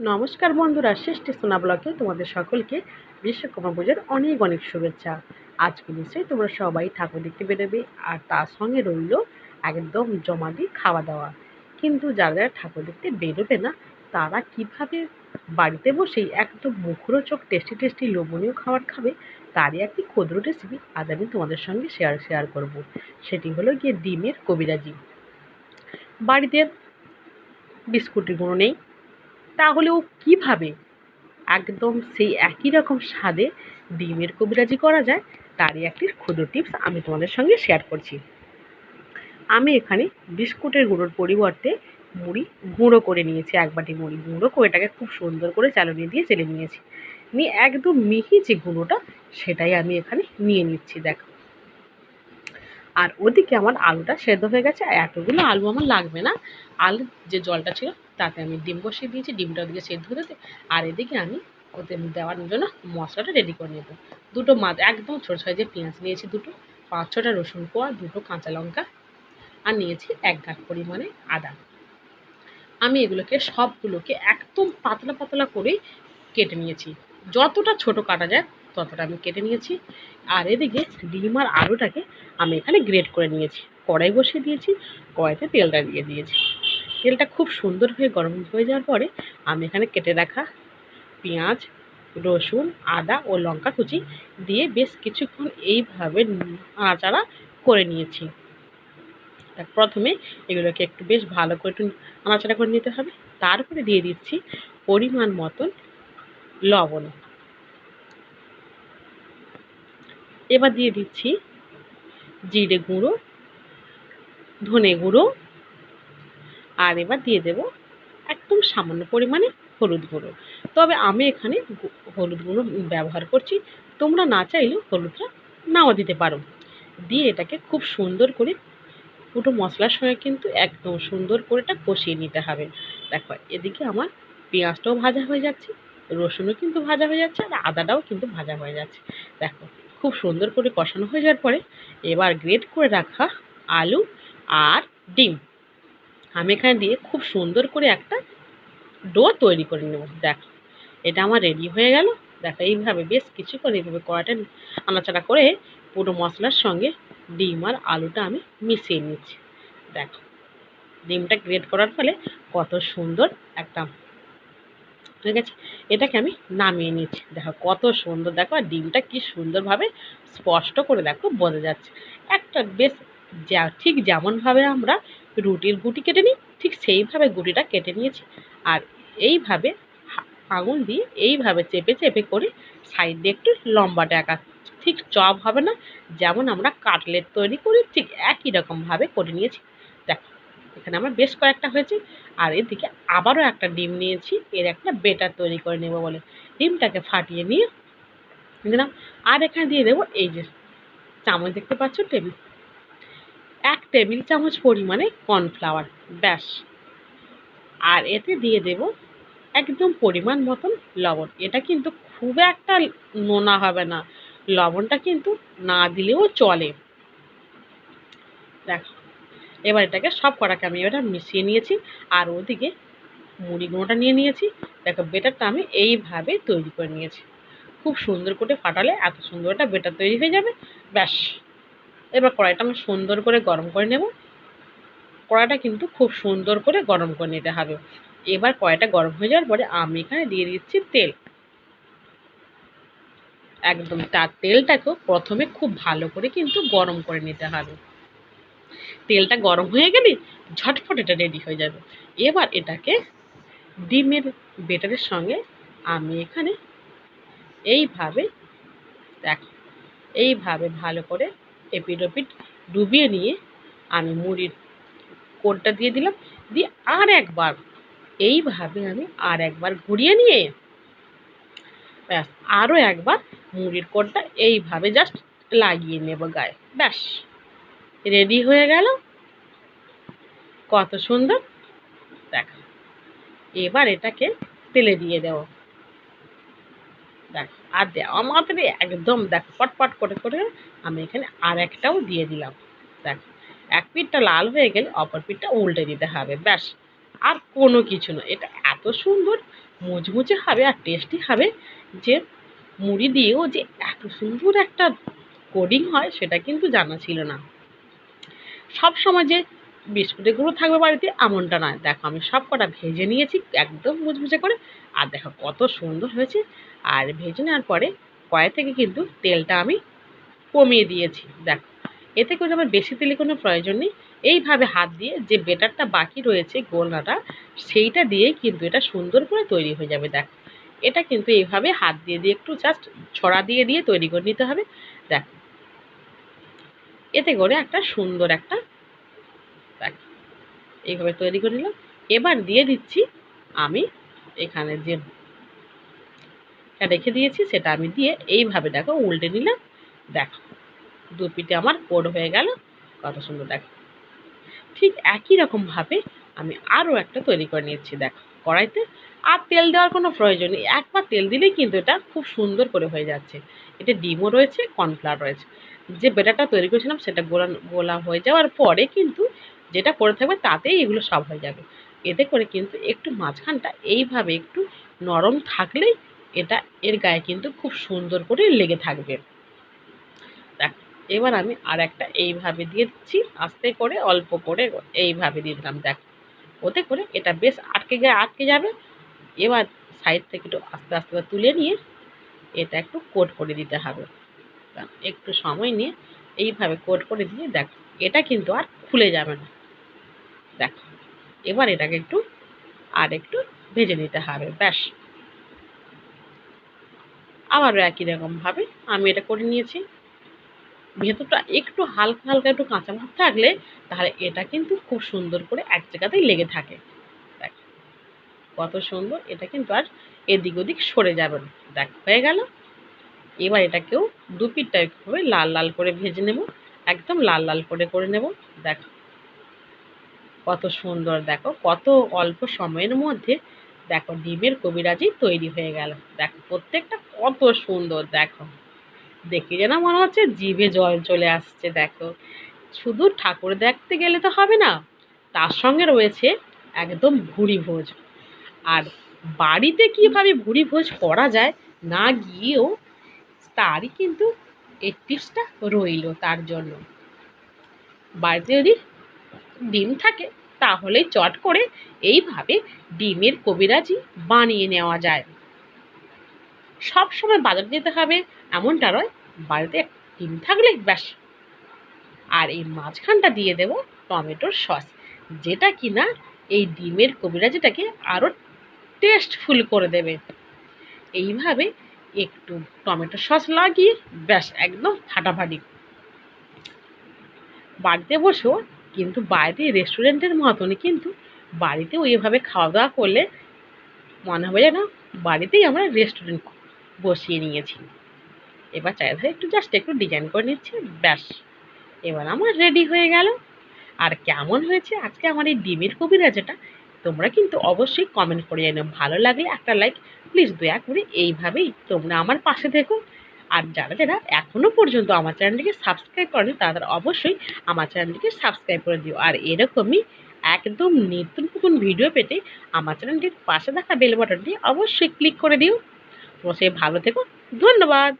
নমস্কার বন্ধুরা, সৃষ্টি সোনা ব্লকে তোমাদের সকলকে বিশ্বকর্মা পুজোর অনেক অনেক শুভেচ্ছা। আজকে নিশ্চয়ই তোমরা সবাই ঠাকুর দেখতে বেরোবে আর তার সঙ্গে রইল একদম জমাদি খাওয়া দাওয়া কিন্তু যারা যারা ঠাকুর দেখতে বেরোবে না, তারা কীভাবে বাড়িতে বসেই একদম মুখরোচক টেস্টি টেস্টি লোভনীয় খাবার খাবে, তারই একটি ক্ষুদ্র রেসিপি আজ আমি তোমাদের সঙ্গে শেয়ার শেয়ার করব। সেটি হলো গিয়ে ডিমের কবিরাজি। বাড়িতে বিস্কুটের গুঁড়ো নেই তাহলেও কীভাবে? একদম সেই একই রকম স্বাদে ডিমের কবিরাজি করা যায়, তারই একটি ক্ষুদ্র টিপস আমি তোমাদের সঙ্গে শেয়ার করছি। আমি এখানে বিস্কুটের গুঁড়োর পরিবর্তে মুড়ি গুঁড়ো করে নিয়েছি, এক বাটি মুড়ি গুঁড়ো করে এটাকে খুব সুন্দর করে চালনি দিয়ে চেলে নিয়েছি। নিয়ে একদম মিহি যে গুঁড়োটা, সেটাই আমি এখানে নিয়ে নিচ্ছি, দেখো। আর ওদিকে আমার আলুটা সেদ্ধ হয়ে গেছে, আর এতগুলো আলু আমার লাগবে না। আলু যে জলটা ছিল, তাতে আমি ডিম বসিয়ে দিয়েছি, ডিমটা ওদিকে সেদ্ধ হতে আর এদিকে আমি ওতে দেওয়ার জন্য মশলাটা রেডি করে নেব। দুটো মাছ একদম ছোটো সাইজের পেঁয়াজ নিয়েছি দুটো, পাঁচ, ছটা রসুন কোয়া, দুটো কাঁচা লঙ্কা, আর নিয়েছি এক গাঁট পরিমাণে আদা। আমি এগুলোকে সবগুলোকে একদম পাতলা পাতলা করে কেটে নিয়েছি। যতটা ছোট কাটা যায় ততটা আমি কেটে নিয়েছি। আর এদিকে ডিম আর আলুটাকে আমি এখানে গ্রেট করে নিয়েছি। কড়াই বসিয়ে দিয়েছি, কড়াইতে তেলটা দিয়ে দিয়েছি। তেলটা খুব সুন্দর হয়ে গরম হয়ে যাওয়ার পরে আমি এখানে কেটে রাখা পেঁয়াজ, রসুন, আদা ও লঙ্কা কুচি দিয়ে বেশ কিছুক্ষণ এইভাবে নাড়াচাড়া করে নিয়েছি। প্রথমে এগুলোকে একটু বেশ ভালো করে একটু নাড়াচাড়া করে নিতে হবে। তারপরে দিয়ে দিচ্ছি পরিমাণ মতন লবণ। এবার দিয়ে দিচ্ছি জিরে গুঁড়ো, ধনে গুঁড়ো, আর এবার দিয়ে দেব একদম সামান্য পরিমাণে হলুদ গুঁড়ো। তবে আমি এখানে হলুদ গুঁড়ো ব্যবহার করছি, তোমরা না চাইলেও হলুদটা নাও দিতে পারো। দিয়ে এটাকে খুব সুন্দর করে পুরো মশলার সঙ্গে কিন্তু একদম সুন্দর করে এটা কষিয়ে নিতে হবে। দেখো, এদিকে আমার পেঁয়াজটাও ভাজা হয়ে যাচ্ছে, রসুনও কিন্তু ভাজা হয়ে যাচ্ছে, আর আদাটাও কিন্তু ভাজা হয়ে যাচ্ছে। দেখো খুব সুন্দর করে কষানো হয়ে যাওয়ার পরে এবার গ্রেট করে রাখা আলু আর ডিম। আমি এখানে দিয়ে খুব সুন্দর করে একটা ডো তৈরি করে নেব। দেখো, এটা আমার রেডি হয়ে গেল। দেখো, এইভাবে বেশ কিছুক্ষণ এইভাবে কড়াটা আনাচাড়া করে পুরো মশলার সঙ্গে ডিম আর আলুটা আমি মিশিয়ে নিচ্ছি। দেখো, ডিমটা গ্রেট করার ফলে কত সুন্দর একটা হয়ে আছে এটাকে আমি নামিয়ে নিচ্ছি। দেখো কত সুন্দর, দেখো আর ডিমটা কি সুন্দরভাবে স্পষ্ট করে দেখো বোঝা যাচ্ছে। একটা বেশ যা, ঠিক যেমনভাবে আমরা রুটির গুটি কেটে নিই, ঠিক সেইভাবে গুটিটা কেটে নিয়েছি। আর এইভাবে আঙুল দিয়ে এইভাবে চেপে চেপে করে সাইড দিয়ে একটু লম্বাটে আঁকা ঠিক চপ হবে না, যেমন আমরা কাটলেট তৈরি করি, ঠিক একই রকমভাবে করে নিয়েছি। এখানে আমার বেশ কয়েকটা হয়েছে। আর এদিকে আবারও একটা ডিম নিয়েছি। এর একটা বেটার তৈরি করে নেব বলে। ডিমটাকে ফাটিয়ে নিয়ে দিলাম। আর এখানে দিয়ে দেবো এই যে চামচ দেখতে পাচ্ছ, টেবিল। এক টেবিল চামচ পরিমাণে কর্নফ্লাওয়ার, ব্যাস। আর এতে দিয়ে দেব একদম পরিমাণ মতন লবণ। এটা কিন্তু খুব একটা নোনা হবে না। লবণটা কিন্তু না দিলেও চলে। দেখো এবার এটাকে সব কটাকে আমি এবার মিশিয়ে নিয়েছি, আর ওদিকে মুড়ি গুঁড়োটা নিয়ে নিয়েছি। দেখো, বেটারটা আমি এইভাবে তৈরি করে নিয়েছি। খুব সুন্দর করে ফাটালে এত সুন্দর একটা বেটার তৈরি হয়ে যাবে। ব্যাস। এবার কড়াইটা আমি সুন্দর করে গরম করে নেব। কড়াইটা কিন্তু খুব সুন্দর করে গরম করে নিতে হবে। এবার কড়াইটা গরম হয়ে যাওয়ার পরে আমি এখানে দিয়ে দিচ্ছি তেল। একদম তার তেলটাকেও প্রথমে খুব ভালো করে কিন্তু গরম করে নিতে হবে। তেলটা গরম হয়ে গেলে ঝটফট এটা রেডি হয়ে যাবে। এবার এটাকে ডিমের বেটারের সঙ্গে আমি এখানে এইভাবে দেখো, এইভাবে ভালো করে এপিট ওপিট ডুবিয়ে নিয়ে আমি মুড়ির কোটটা দিয়ে দিলাম। দিয়ে আর একবার, এইভাবে আমি আর একবার ঘুরিয়ে নিয়ে ব্যাস আরও একবার মুড়ির কোটটা এইভাবে জাস্ট লাগিয়ে নেব গায়ে, ব্যাস। রেডি হয়ে গেল। কত সুন্দর। দেখ এবার এটাকে তেলে দিয়ে দেবো। দেখ, আর দেওয়া মাত্রে একদম, দেখ পটপট করে করে আমি এখানে আর একটাও দিয়ে দিলাম। দেখ, এক পিঠটা লাল হয়ে গেলে অপর পিঠটা উল্টে দিতে হবে, ব্যাস। আর কোনো কিছু না, এটা এত সুন্দর, মুচমুচে হবে আর টেস্টি হবে যে মুড়ি দিয়েও যে এত সুন্দর একটা কোডিং হয়, সেটা কিন্তু জানা ছিল না। সব সময় যে বিস্কুটের গুঁড়ো থাকবে বাড়িতে এমনটা নয়। দেখো, আমি সব কটা ভেজে নিয়েছি একদম মুচমুচে করে। আর দেখো, কত সুন্দর হয়েছে। আর ভেজে নেওয়ার পরে কড়াই থেকে কিন্তু তেলটা আমি কমিয়ে দিয়েছি। দেখো এতে করে আমার বেশি তেলে কোনো প্রয়োজন নেই। এইভাবে হাত দিয়ে যে বেটারটা বাকি রয়েছে গোলনাটা, সেইটা দিয়েই কিন্তু এটা সুন্দর করে তৈরি হয়ে যাবে। দেখো, এটা কিন্তু এইভাবে হাত দিয়ে দিয়ে একটু জাস্ট ছড়া দিয়ে দিয়ে তৈরি করে নিতে হবে। দেখো এতে করে একটা সুন্দর একটা এইভাবে তৈরি করে নিলাম। এবার দিয়ে দিচ্ছি আমি এখানে যে রেখে দিয়েছি সেটা আমি দিয়ে এইভাবে দেখো উল্টে নিলাম। দেখো দু পিঠে আমার কোড হয়ে গেল। কত সুন্দর, দেখো। ঠিক একই রকমভাবে আমি আরও একটা তৈরি করে নিচ্ছি দেখো, কড়াইতে। আর তেল দেওয়ার কোনো প্রয়োজন নেই। একবার তেল দিলেই কিন্তু এটা খুব সুন্দর করে হয়ে যাচ্ছে। এটা ডিমও রয়েছে, কর্নফ্লাওয়ার রয়েছে। যে বেটারটা তৈরি করেছিলাম সেটা গোলা গোলা হয়ে যাওয়ার পরে কিন্তু যেটা করে থাকবে তাতেই এগুলো সব হয়ে যাবে। এতে করে কিন্তু একটু মাঝখানটা এইভাবে একটু নরম থাকলেই এটা এর গায়ে কিন্তু খুব সুন্দর করে লেগে থাকবে। দেখ, এবার আমি আর একটা এইভাবে দিয়ে দিচ্ছি, আস্তে করে, অল্প করে এইভাবে দিয়ে দিলাম। দেখ, ওতে করে এটা বেশ আটকে গায়ে, আটকে যাবে। এবার সাইড থেকে একটু আস্তে আস্তে করে তুলে নিয়ে এটা একটু কোট করে দিতে হবে। একটু সময় নিয়ে এইভাবে কোট করে দিয়ে দেখ, এটা কিন্তু আর খুলে যাবে না। দেখো, এবার এটাকে একটু আর একটু ভেজে নিতে হবে, ব্যাস। আবারও একই রকমভাবে আমি এটা করে নিয়েছি। ভেতরটা একটু হালকা হালকা একটু কাঁচা ভাব থাকলে তাহলে এটা কিন্তু খুব সুন্দর করে এক জায়গাতেই লেগে থাকে। কত সুন্দর, এটা কিন্তু আর এদিক ওদিক সরে যাবে না। দেখ, হয়ে গেল। এবার এটাকেও দুপির টাইপ একটুভাবে লাল লাল করে ভেজে নেব, একদম লাল লাল করে করে নেব। দেখো, কত সুন্দর, দেখো, কত অল্প সময়ের মধ্যে, দেখো, ডিমের কবিরাজি তৈরি হয়ে গেল। দেখো, প্রত্যেকটা কত সুন্দর, দেখো। দেখে যেন মনে হচ্ছে জিভে জল চলে আসছে, দেখো। শুধু ঠাকুর দেখতে গেলে তো হবে না, তার সঙ্গে রয়েছে একদম ভুড়ি ভোজ। আর বাড়িতে কীভাবে ভুড়ি ভোজ করা যায় না গিয়েও তারই কিন্তু এই টিপসটা রইল তার জন্য। বাড়িতে যদি ডিম থাকে, তাহলে চট করে এইভাবে ডিমের কবিরাজি বানিয়ে নেওয়া যায়। সব সময় বাজার যেতে হবে, এমনটা নয়, বাড়িতে ডিম থাকলে ব্যাস। আর এই মাঝখানটা দিয়ে দেব টমেটোর সস, যেটা কি না এই ডিমের কবিরাজিটাকে আরও টেস্টফুল করে দেবে। এইভাবে একটু টমেটো সস লাগিয়ে ব্যাস একদম ফাটাফাটি। বাড়িতে বসেও কিন্তু বাইরে রেস্টুরেন্টের মতনই কিন্তু বাড়িতেও এভাবে খাওয়া দাওয়া করলে মনে হবে যেন বাড়িতেই আমরা রেস্টুরেন্ট বসিয়ে নিয়েছি। এবার চারিধারে একটু জাস্ট একটু ডিজাইন করে নিচ্ছি, ব্যাস। এবার আমার রেডি হয়ে গেল। আর কেমন হয়েছে? আজকে আমার এই ডিমের কবিরাজাটা তোমরা কিন্তু অবশ্যই কমেন্ট করে জানো ভালো লাগলে একটা লাইক প্লিজ দয়া করে এইভাবেই তোমরা আমার পাশে থেকো। আর যারা যারা এখনও পর্যন্ত আমার চ্যানেলটিকে সাবস্ক্রাইব করেনি তারা অবশ্যই আমার চ্যানেলটিকে সাবস্ক্রাইব করে দিও। আর এরকমই একদম নতুন নতুন ভিডিও পেতে আমার চ্যানেলটির পাশে থাকা বেল বাটনটি অবশ্যই ক্লিক করে দিও। তো সে ভালো থেকো। ধন্যবাদ।